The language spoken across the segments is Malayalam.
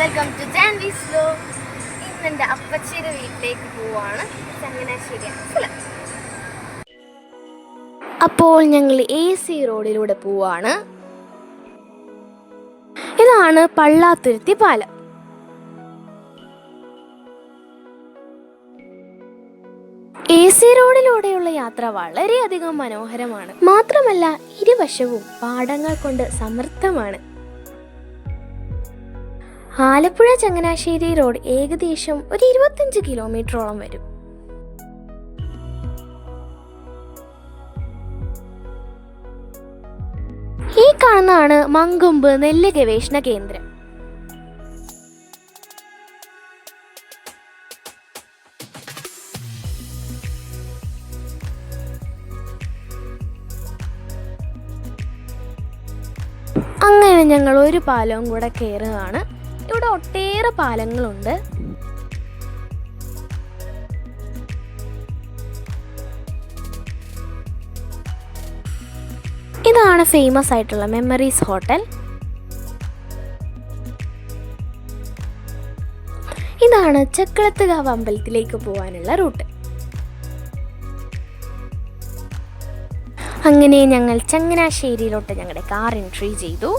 വെൽക്കം ടു ജാൻവി സ്ലോ ഇന്ന് എന്റെ അപ്പച്ചിയുടെ വീട്ടിലേക്ക് പോവാണ്. ചങ്ങനാശ്ശേരി സ്ഥലം അപ്പോൾ ഞങ്ങൾ എ സി റോഡിലൂടെ പോവാണ്. ഇതാണ് പള്ളാത്തുരുത്തി പാലം. എ സി റോഡിലൂടെയുള്ള യാത്ര വളരെയധികം മനോഹരമാണ്. മാത്രമല്ല ഇരുവശവും പാടങ്ങൾ കൊണ്ട് സമൃദ്ധമാണ്. ആലപ്പുഴ ചങ്ങനാശ്ശേരി റോഡ് ഏകദേശം ഒരു ഇരുപത്തഞ്ച് കിലോമീറ്ററോളം വരും. ഈ കാണുന്നതാണ് മങ്കൊമ്പ് നെല്ല് ഗവേഷണ കേന്ദ്രം. അങ്ങനെ ഞങ്ങൾ ഒരു പാലവും കൂടെ കയറുകയാണ്. ഇവിടെ ഒട്ടേറെ പാലങ്ങളുണ്ട്. ഇതാണ് ഫേമസ് ആയിട്ടുള്ള മെമ്മറീസ് ഹോട്ടൽ ഇതാണ് ചക്കളത്തുകാവ് അമ്പലത്തിലേക്ക് പോകാനുള്ള റൂട്ട് അങ്ങനെ ഞങ്ങൾ ചങ്ങനാശ്ശേരിയിലോട്ട് ഞങ്ങളുടെ കാർ എൻട്രി ചെയ്തു.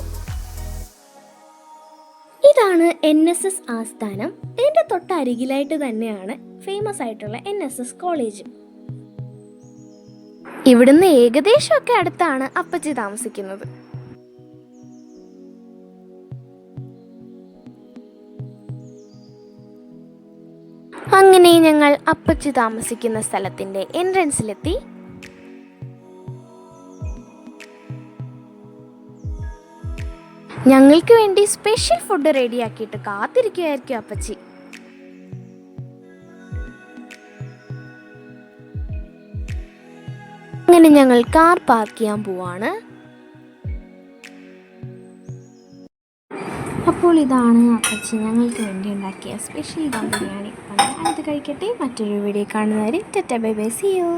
ഇതാണ് എൻ എസ് എസ് ആസ്ഥാനം. എന്റെ തൊട്ടരികിലായിട്ട് തന്നെയാണ് ഫേമസ് ആയിട്ടുള്ള എൻ എസ് എസ് കോളേജ് ഇവിടുന്ന് ഏകദേശമൊക്കെ അടുത്താണ് അപ്പച്ചി താമസിക്കുന്നത്. അങ്ങനെ ഞങ്ങൾ അപ്പച്ചി താമസിക്കുന്ന സ്ഥലത്തിന്റെ എൻട്രൻസിലെത്തി ഞങ്ങൾക്ക് വേണ്ടി സ്പെഷ്യൽ ഫുഡ് റെഡിയാക്കിയിട്ട് കാത്തിരിക്കുകയായിരിക്കും അപ്പച്ചി. അങ്ങനെ ഞങ്ങൾ കാർ പാർക്ക് ചെയ്യാൻ പോവാണ്. അപ്പോൾ ഇതാണ് അപ്പച്ചി ഞങ്ങൾക്ക് വേണ്ടി ഉണ്ടാക്കിയ സ്പെഷ്യൽ ബിരിയാണി. അത് കഴിക്കട്ടെ മറ്റൊരു വീഡിയോ കാണുന്നവരെ ടെറ്റ ബൈ ബൈ സിയോ